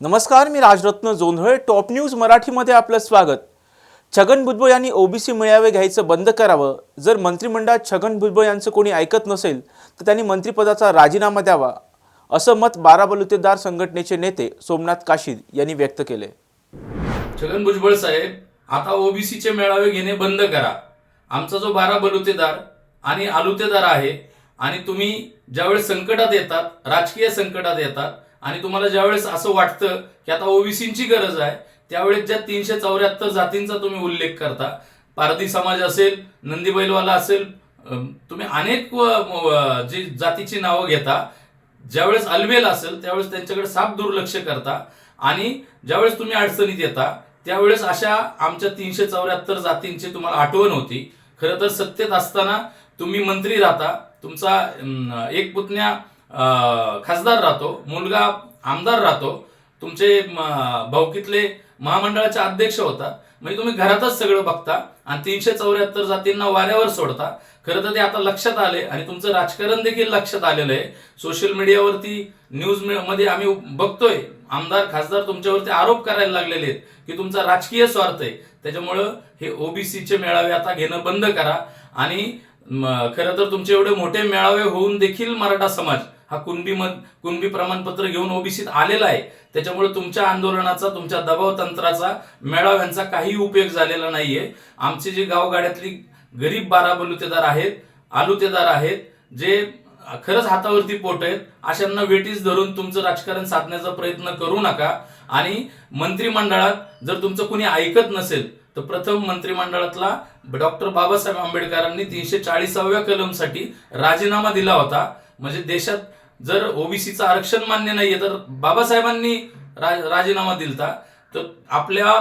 नमस्कार मी Rajratna Jondhale top news मराठीमध्ये आपलं स्वागत. छगन भुजबळ यांनी ओबीसी मेळावे घ्यायचं बंद करावं. जर मंत्रिमंडळात छगन भुजबळ यांचं कोणी ऐकत नसेल तर त्यांनी मंत्रिपदाचा राजीनामा द्यावा असं मत बारा बलुतेदार संघटनेचे नेते सोमनाथ काशीद यांनी व्यक्त केले. छगन भुजबळ साहेब आता ओबीसीचे मेळावे घेणे बंद करा. आमचा जो बारा बलुतेदार आणि आलुतेदार आहे आणि तुम्ही ज्यावेळेस संकटात येतात राजकीय संकटात येतात आणि तुम्हाला ज्यावेळेस असं वाटतं की आता ओबीसींची गरज आहे त्यावेळेस ज्या तीनशे चौऱ्याहत्तर जातींचा तुम्ही उल्लेख करता पारधी समाज असेल नंदीबैलवाला असेल तुम्ही अनेक जी जातीची नावं घेता ज्यावेळेस अलवेल असेल त्यावेळेस त्यांच्याकडे साफ दुर्लक्ष करता आणि ज्यावेळेस तुम्ही अडचणीत येता त्यावेळेस अशा आमच्या तीनशे चौऱ्याहत्तर जातींची तुम्हाला आठवण होती. खरं तर सत्तेत असताना तुम्ही मंत्री राहता तुमचा एक पुतण्या खासदार राहतो मुलगा आमदार राहतो. तुमचे भाऊकीतले महामंडळाचे अध्यक्ष होता. म्हणजे तुम्ही घरातच सगळं बघता आणि तीनशे चौऱ्याहत्तर जातींना वाऱ्यावर सोडता. खरं तर ते आता लक्षात आले आणि तुमचं राजकारण देखील लक्षात आलेलं आहे. सोशल मीडियावरती न्यूजमध्ये आम्ही बघतोय. आमदार खासदार तुमच्यावरती आरोप करायला लागलेले आहेत की तुमचा राजकीय स्वार्थ आहे. त्याच्यामुळं हे ओबीसीचे मेळावे आता घेणं बंद करा. आणि खरं तर तुमचे एवढे मोठे मेळावे होऊन देखील मराठा समाज हा कुणबी मत कुणबी प्रमाणपत्र घेऊन ओबीसीत आलेला आहे. त्याच्यामुळे तुमच्या आंदोलनाचा तुमच्या दबाव तंत्राचा मेळाव यांचा काही उपयोग झालेला नाहीये. आमचे जे गावगाड्यातली गरीब बारा बलुतेदार आहेत आलुतेदार आहेत जे खरंच हातावरती पोट आहेत अशांना वेटीस धरून तुमचं राजकारण साधण्याचा प्रयत्न करू नका. आणि मंत्रिमंडळात जर तुमचं कुणी ऐकत नसेल तर प्रथम मंत्रिमंडळातला डॉक्टर बाबासाहेब आंबेडकरांनी तीनशे चाळीसाव्या कलमसाठी राजीनामा दिला होता. म्हणजे देशात जर ओबीसीचं आरक्षण मान्य नाहीये तर बाबासाहेबांनी राजीनामा दिलता. तर आपल्या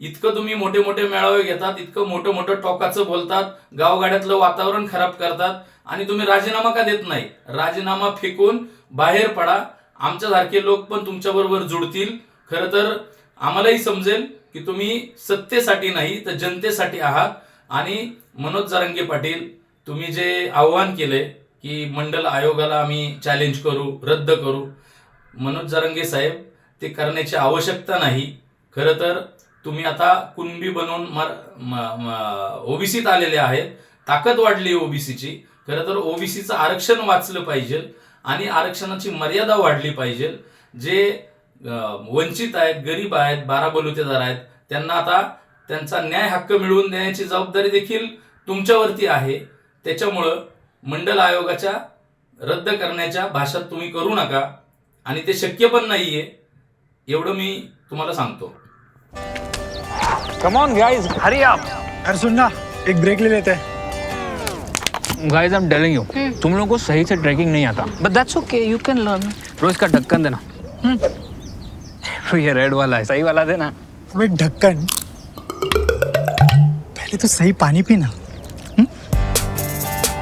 इतकं तुम्ही मोठे मोठे मेळावे घेतात इतकं मोठं मोठं टोकाचं बोलतात गावगाड्यातलं वातावरण खराब करतात आणि तुम्ही राजीनामा का देत नाही? राजीनामा फेकून बाहेर पडा. आमच्यासारखे लोक पण तुमच्याबरोबर जुडतील. खरं तर आम्हालाही समजेल की तुम्ही सत्तेसाठी नाही तर जनतेसाठी आहात. आणि मनोज जरांगे पाटील तुम्ही जे आव्हान केले की मंडल आयोगाला आम्ही चॅलेंज करू रद्द करू. मनोज जरंगे साहेब ते करण्याची आवश्यकता नाही. खरं तर तुम्ही आता कुणबी बनवून ओबीसीत आलेले आहेत. ताकद वाढली ओबीसीची. खरं तर ओबीसीचं आरक्षण वाचलं पाहिजे आणि आरक्षणाची मर्यादा वाढली पाहिजे. जे वंचित आहेत गरीब आहेत बारा बलुतेदार आहेत त्यांना आता त्यांचा न्याय हक्क मिळवून देण्याची जबाबदारी देखील तुमच्यावरती आहे. त्याच्यामुळं मंडल आयोगाच्या रद्द करण्याच्या भाषात तुम्ही करू नका आणि ते शक्य पण नाहीये एवढं मी तुम्हाला सांगतो. कम ऑन गाइस हरी आप अरे सुन ना एक ब्रेक ले लेते. हैं guys I am telling you तुम लोगों को सही से ट्रैकिंग नहीं आता. But that's okay, you can learn. रोज का ढक्कन देना. तो ये रेड वाला है सही वाला देना. ढक्कन पहले तो सही पानी पीना.